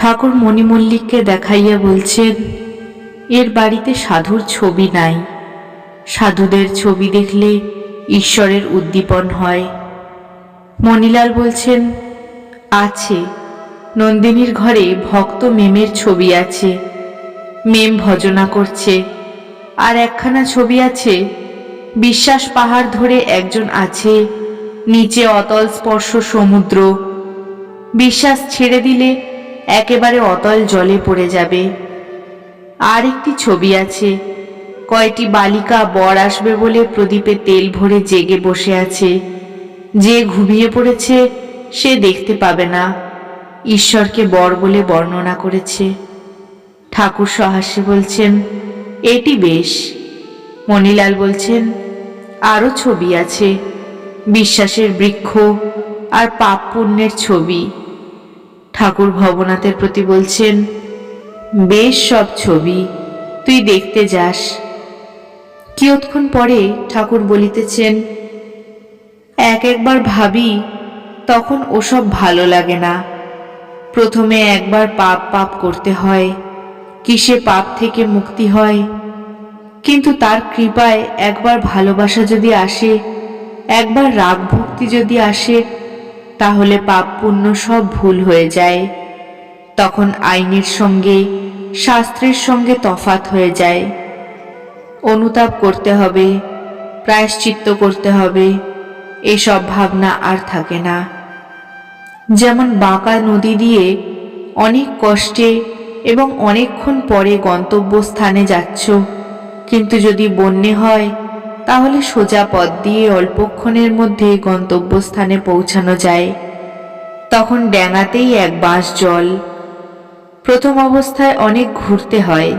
ঠাকুর মণিমল্লিককে দেখাইয়া বলছেন, এর বাড়িতে সাধুর ছবি নাই। সাধুদের ছবি দেখলে ঈশ্বরের উদ্দীপন হয়। মণিলাল বলছেন, আছে। নন্দিনীর ঘরে ভক্ত মেমের ছবি আছে। মেম ভজনা করছে। আর একখানা ছবি আছে। বিশ্বাস পাহাড় ধরে একজন আছে। নিচে অতল স্পর্শ সমুদ্র। বিশ্বাস ছেড়ে দিলে একেবারে অতল জলে পড়ে যাবে। আর একটি ছবি আছে। কয়টি বালিকা বর আসবে বলে প্রদীপে তেল ভরে জেগে বসে আছে। যে ঘুমিয়ে পড়েছে, সে দেখতে পাবে না। ঈশ্বরকে বর বলে বর্ণনা করেছে। ঠাকুর সহাস্যে বলছেন, এটি বেশ। মণিলাল বলছেন আরও ছবি আছে। বিশ্বাসের বৃক্ষ আর পাপ পুণ্যের ছবি। ঠাকুর ভবনাথের প্রতি বলছেন, বেশ সব ছবি, তুই দেখতে যাস। কিয়ৎক্ষণ পরে ঠাকুর বলিতেছেন, এক একবার ভাবি, তখন ওসব ভালো লাগে না। প্রথমে একবার পাপ পাপ করতে হয়, কিসে পাপ থেকে মুক্তি হয়। কিন্তু তার কৃপায় একবার ভালোবাসা যদি আসে, একবার রাগ ভক্তি যদি আসে তাহলে পাপ পুণ্য সব ভুল হয়ে যায়। তখন আইনের সঙ্গে, শাস্ত্রের সঙ্গে তফাত হয়ে যায়। অনুতাপ করতে হবে, প্রায়শ্চিত্ত করতে হবে, এসব ভাবনা আর থাকে না। যেমন বাঁকা নদী দিয়ে অনেক কষ্টে এবং অনেকক্ষণ পরে গন্তব্যস্থানে যাচ্ছ, কিন্তু যদি বন্যে হয় তাহলে সোজা পথ দিয়ে অল্পক্ষণের মধ্যে গন্তব্যস্থানে পৌঁছানো যায়। তখন ড্যাঙাতেই এক বাঁশ জল। প্রথম অবস্থায় অনেক ঘুরতে হয়,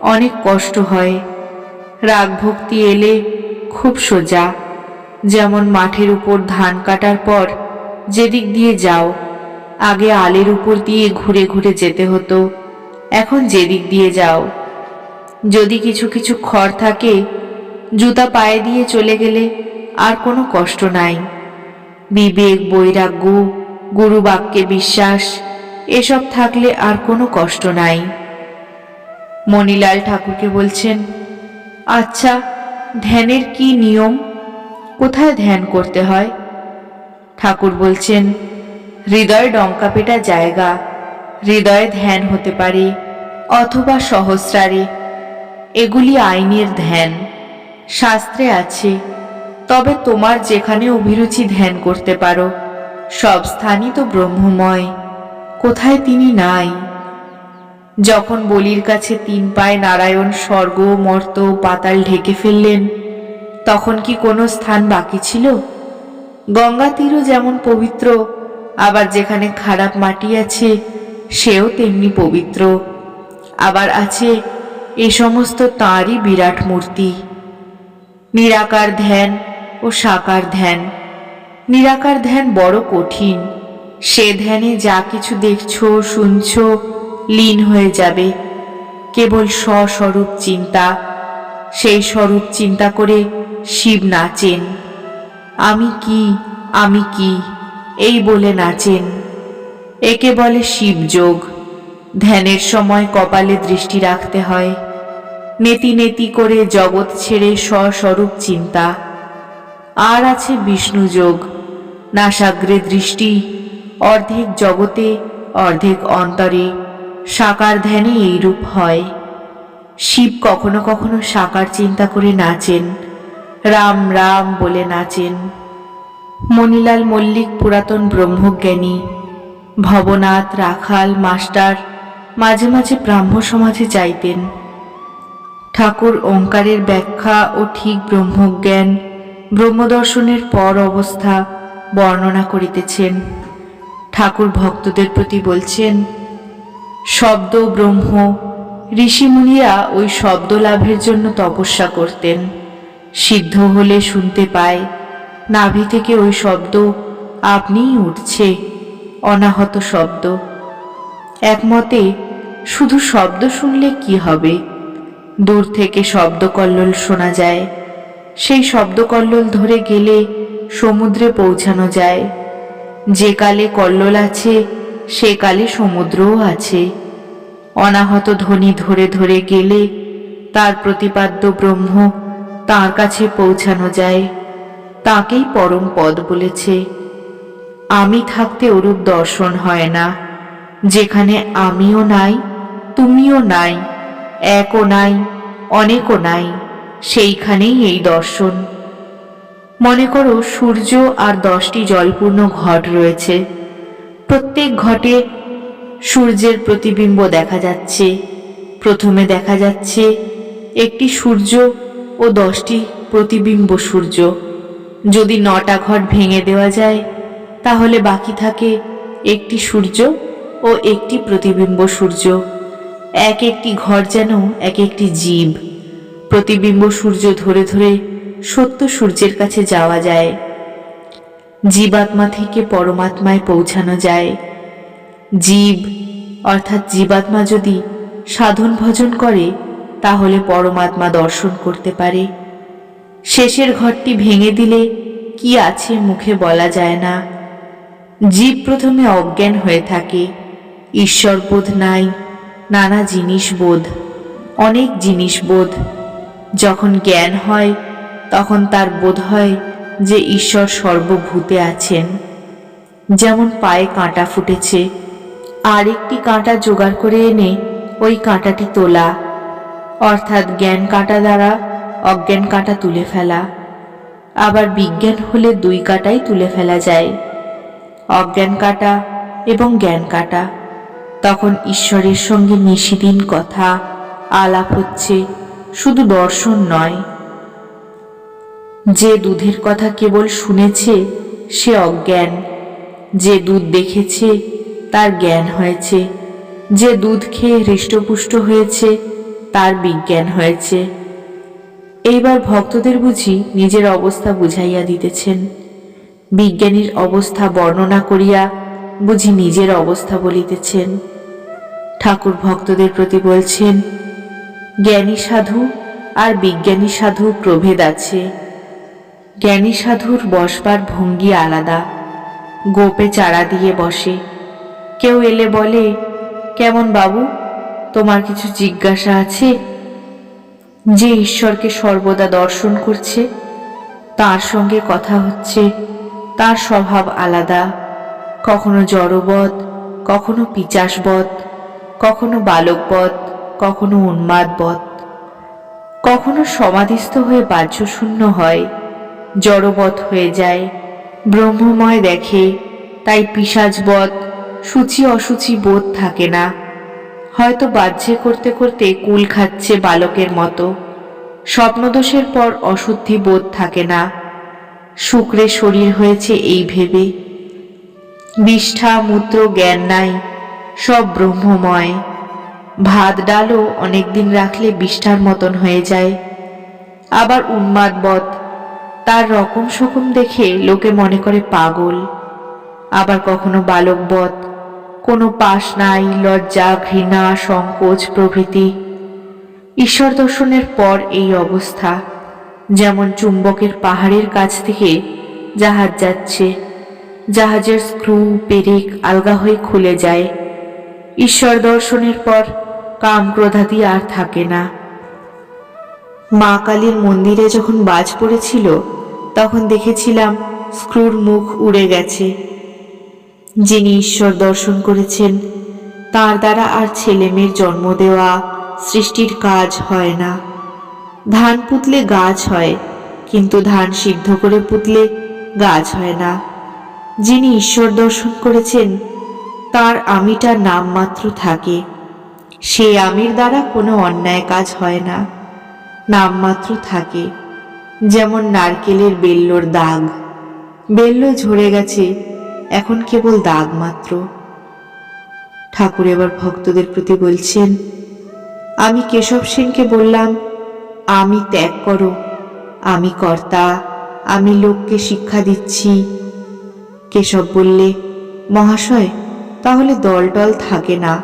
অনেক কষ্ট হয়। রাগ ভক্তি এলে খুব সোজা, যেমন মাঠের উপর ধান কাটার পর যেদিক দিয়ে যাও, আগে আলের উপর দিয়ে ঘুরে ঘুরে যেতে হতো। এখন যেদিক দিয়ে যাও, যদি কিছু কিছু খড় থাকে জুতা পায়ে দিয়ে চলে গেলে আর কোনো কষ্ট নাই। বিবেক, বৈরাগ্য গুরু বাক্যে বিশ্বাস, এসব থাকলে আর কোনো কষ্ট নাই। মণিলাল ঠাকুরকে বলছেন আচ্ছা ধ্যানের কি নিয়ম? কোথায় ধ্যান করতে হয়? ঠাকুর বলছেন, হৃদয় ডঙ্কা পেটা জায়গা। হৃদয়ে ধ্যান হতে পারে অথবা সহস্রারে। এগুলি আইনের ধ্যান। শাস্ত্রে আছে, তবে তোমার যেখানে অভিরুচি ধ্যান করতে পারো, সব স্থানই তো ব্রহ্মময়, কোথায় তিনি নাই? যখন বলির কাছে তিন পায়ে নারায়ণ স্বর্গ, মর্ত পাতাল ঢেকে ফেললেন, তখন কি কোনো স্থান বাকি ছিল? গঙ্গা তীরও যেমন পবিত্র, আবার যেখানে খারাপ মাটি আছে, সেও তেমনি পবিত্র। আবার আছে এ সমস্ত তাঁরই বিরাট মূর্তি। নিরাকার ধ্যান ও সাকার ধ্যান। নিরাকার ধ্যান বড় কঠিন। সে ধ্যানে যা কিছু দেখছ, শুনছো, লীন হয়ে যাবে। কেবল স্বস্বরূপ চিন্তা। সেই স্বরূপ চিন্তা করে শিব নাচেন আমি কি আমি কি, এই বলে নাচেন একে বলে শিবযোগ। ধ্যানের সময় কপালে দৃষ্টি রাখতে হয়। নেতি নেতি করে জগৎ ছেড়ে স্বস্বরূপ চিন্তা। আর আছে বিষ্ণু যোগ। নাসাগ্রে দৃষ্টি, অর্ধেক জগতে, অর্ধেক অন্তরে। সাকার ধ্যানে এইরূপ হয়। শিব কখনো কখনো সাকার চিন্তা করে নাচেন। রাম রাম বলে নাচেন। মণিলাল মল্লিক পুরাতন ব্রহ্মজ্ঞানী। ভবনাথ, রাখাল, মাস্টার মাঝে মাঝে ব্রাহ্ম সমাজে যাইতেন। ঠাকুর ওঙ্কারের ব্যাখ্যা ও ঠিক ব্রহ্মজ্ঞান, ব্রহ্মদর্শনের পর অবস্থা বর্ণনা করিতেছেন। ঠাকুর ভক্তদের প্রতি বলছেন, শব্দ ব্রহ্ম, ঋষিমুনিরা ওই শব্দ লাভের জন্য তপস্যা করতেন। সিদ্ধ হলে শুনতে পায়, নাভি থেকে ওই শব্দ, আপনিই উঠছে, অনাহত শব্দ। একমতে, শুধু শব্দ শুনলে কি হবে? দূর থেকে শব্দ কল্লোল শোনা যায়। সেই শব্দ কল্লোল ধরে গেলে সমুদ্রে পৌঁছানো যায়। যে কালে কল্লোল আছে, সে কালে সমুদ্রও আছে। অনাহত ধ্বনি ধরে ধরে গেলে তার প্রতিপাদ্য ব্রহ্ম তার কাছে পৌঁছানো যায়। তাকেই পরম পদ বলেছে। আমি থাকতে ওরূপ দর্শন হয় না। যেখানে আমিও নাই, তুমিও নাই। একও নাই, অনেকও নাই, সেইখানেই এই দর্শন। মনে করো সূর্য আর দশটি জলপূর্ণ ঘট রয়েছে। প্রত্যেক ঘটে সূর্যের প্রতিবিম্ব দেখা যাচ্ছে। প্রথমে দেখা যাচ্ছে একটি সূর্য ও দশটি প্রতিবিম্ব সূর্য। যদি নটা ঘট ভেঙে দেওয়া যায়, তাহলে বাকি থাকে একটি সূর্য ও একটি প্রতিবিম্ব সূর্য। এক একটি ঘর যেন এক একটি জীব। প্রতিবিম্ব সূর্য ধরে ধরে সত্য সূর্যের কাছে যাওয়া যায়। জীবাত্মা থেকে পরমাত্মায় পৌঁছানো যায়। জীব, অর্থাৎ জীবাত্মা যদি সাধন ভজন করে, তাহলে পরমাত্মা দর্শন করতে পারে। শেষের ঘরটি ভেঙে দিলে কি আছে মুখে বলা যায় না। জীব প্রথমে অজ্ঞান হয়ে থাকে। ঈশ্বরবোধ নাই নানা জিনিস বোধ, অনেক জিনিস বোধ। যখন জ্ঞান হয়, তখন তার বোধ হয় যে ঈশ্বর সর্বভূতে আছেন। যেমন পায়ে কাঁটা ফুটেছে, আর একটি কাঁটা জোগাড় করে এনে ওই কাঁটাটি তোলা। অর্থাৎ জ্ঞান কাঁটা দ্বারা অজ্ঞান কাঁটা তুলে ফেলা। আবার বিজ্ঞান হলে দুই কাঁটাই তুলে ফেলা যায়। অজ্ঞান কাঁটা এবং জ্ঞান কাটা। তখন ঈশ্বরের সঙ্গে নিশিদিন কথা, আলাপ হচ্ছে, শুধু দর্শন নয়। যে দুধের কথা কেবল শুনেছে, সে অজ্ঞান। যে দুধ দেখেছে, তার জ্ঞান হয়েছে। যে দুধ খেয়ে হৃষ্টপুষ্ট হয়েছে, তার বিজ্ঞান হয়েছে। এইবার ভক্তদের বুঝি নিজের অবস্থা বুঝাইয়া দিতেছেন। বিজ্ঞানীর অবস্থা বর্ণনা করিয়া বুঝি নিজের অবস্থা বলিতেছেন। ঠাকুর ভক্তদের প্রতি বলছেন, জ্ঞানী সাধু আর বিজ্ঞানী সাধু প্রভেদ আছে। জ্ঞানী সাধুর বসবার ভঙ্গি আলাদা। গোপে চারা দিয়ে বসে। কেউ এলে বলে, কেমন বাবু, তোমার কিছু জিজ্ঞাসা আছে? যে ঈশ্বরকে সর্বদা দর্শন করছে, তার সঙ্গে কথা হচ্ছে, তার স্বভাব আলাদা। কখনো জড়বৎ, কখনো পিচাসবধ কখনো বালকবৎ, কখনো উন্মাদবৎ। কখনো সমাধিস্থ হয়ে বাহ্যশূন্য হয়, জড়বৎ হয়ে যায়, ব্রহ্মময় দেখে, তাই পিসাজবৎ, সূচি অসুচি বোধ থাকে না। হয়তো বাহ্যে করতে করতে কুল খাচ্ছে বালকের মতো, স্বপ্নদোষের পর অশুদ্ধি বোধ থাকে না। শুক্রে শরীর হয়েছে এই ভেবে বিষ্ঠা মূত্র, জ্ঞান নাই, সব ব্রহ্মময়। ভাত, ডালও অনেকদিন রাখলে বিষ্ঠার মতন হয়ে যায়। আবার উন্মাদবধ তার রকম সকম দেখে লোকে মনে করে পাগল। আবার কখনো বালকবধ কোনো পাশ নাই, লজ্জা, ঘৃণা, সংকোচ প্রভৃতি। ঈশ্বর দর্শনের পর এই অবস্থা, যেমন চুম্বকের পাহাড়ের কাছ থেকে জাহাজ যাচ্ছে। জাহাজের স্ক্রু, পেরেক আলগা হয়ে খুলে যায়। ঈশ্বর দর্শনের পর কাম ক্রোধাদি আর থাকে না। মা কালীর মন্দিরে যখন বাজ পড়েছিল, তখন দেখেছিলাম স্ক্রুর মুখ উড়ে গেছে। যিনি ঈশ্বর দর্শন করেছেন, তার দ্বারা আর ছেলেমেয়ের জন্ম দেওয়া সৃষ্টির কাজ হয় না। ধান পুতলে গাছ হয়, কিন্তু ধান সিদ্ধ করে পুতলে গাছ হয় না। যিনি ঈশ্বর দর্শন করেছেন, তার আমিটা নামমাত্র থাকে। সেই আমির দ্বারা কোনো অন্যায় কাজ হয় না। নামমাত্র থাকে, যেমন নারকেলের বেল্লোর দাগ। বেল্ল ঝরে গেছে, এখন কেবল দাগ মাত্র। ঠাকুর এবার ভক্তদের প্রতি বলছেন, আমি কেশব সেনকে বললাম, আমি ত্যাগ করো, আমি কর্তা, আমি লোককে শিক্ষা দিচ্ছি কেশব বললে, মহাশয়, তাহলে দলটল থাকে না।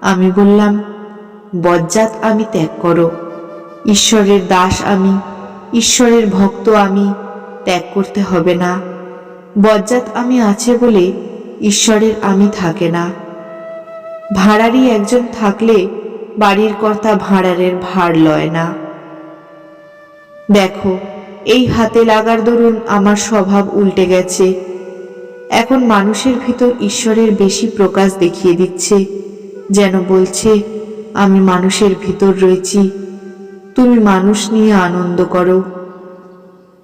আমি বললাম, বজ্জাত আমি ত্যাগ করো। ঈশ্বরের দাস আমি, ঈশ্বরের ভক্ত আমি, ত্যাগ করতে হবে না। বজ্জাত আমি আছে বলে ঈশ্বরের আমি থাকে না। ভাড়ারি একজন থাকলে বাড়ির কর্তা ভাড়ারের ভার লয় না। দেখো, এই হাতে লাগার দরুন আমার স্বভাব উল্টে গেছে। এখন মানুষের ভিতর ঈশ্বরের বেশি প্রকাশ দেখিয়ে দিচ্ছে, যেন বলছে, আমি মানুষের ভিতর রয়েছি। তুমি মানুষ নিয়ে আনন্দ করো।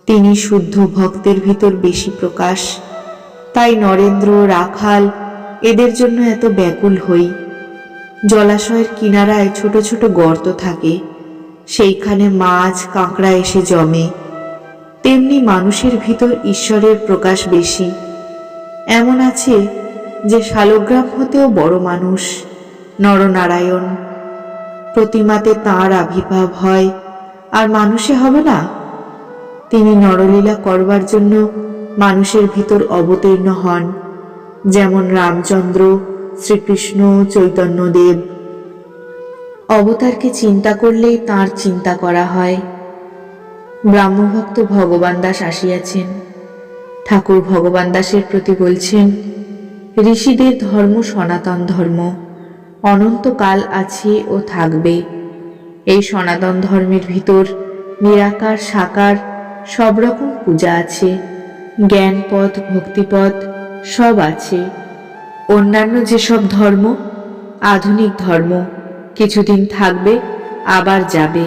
তিনি শুদ্ধ ভক্তের ভিতর বেশি প্রকাশ। তাই নরেন্দ্র, রাখাল, এদের জন্য এত ব্যাকুল হই। জলাশয়ের কিনারায় ছোট ছোট গর্ত থাকে। সেইখানে মাছ, কাঁকড়া এসে জমে। তেমনি মানুষের ভিতর ঈশ্বরের প্রকাশ বেশি। এমন আছে যে শালগ্রাম হতেও বড় মানুষ, নরনারায়ণ। প্রতিমাতে তাঁর আবির্ভাব হয়, আর মানুষে হবে না। তিনি নরলীলা করবার জন্য মানুষের ভিতর অবতীর্ণ হন, যেমন রামচন্দ্র, শ্রীকৃষ্ণ, চৈতন্যদেব। অবতারকে চিন্তা করলেই তার চিন্তা করা হয়। ব্রাহ্মভক্ত ভগবান দাস আসিয়াছেন। ঠাকুর ভগবান দাসের প্রতি বলছেন, ঋষিদের ধর্ম সনাতন ধর্ম, অনন্তকাল আছে ও থাকবে। এই সনাতন ধর্মের ভিতর নিরাকার, সাকার সব রকম পূজা আছে জ্ঞানপথ ভক্তিপথ সব আছে। অন্যান্য যেসব ধর্ম, আধুনিক ধর্ম, কিছুদিন থাকবে, আবার যাবে।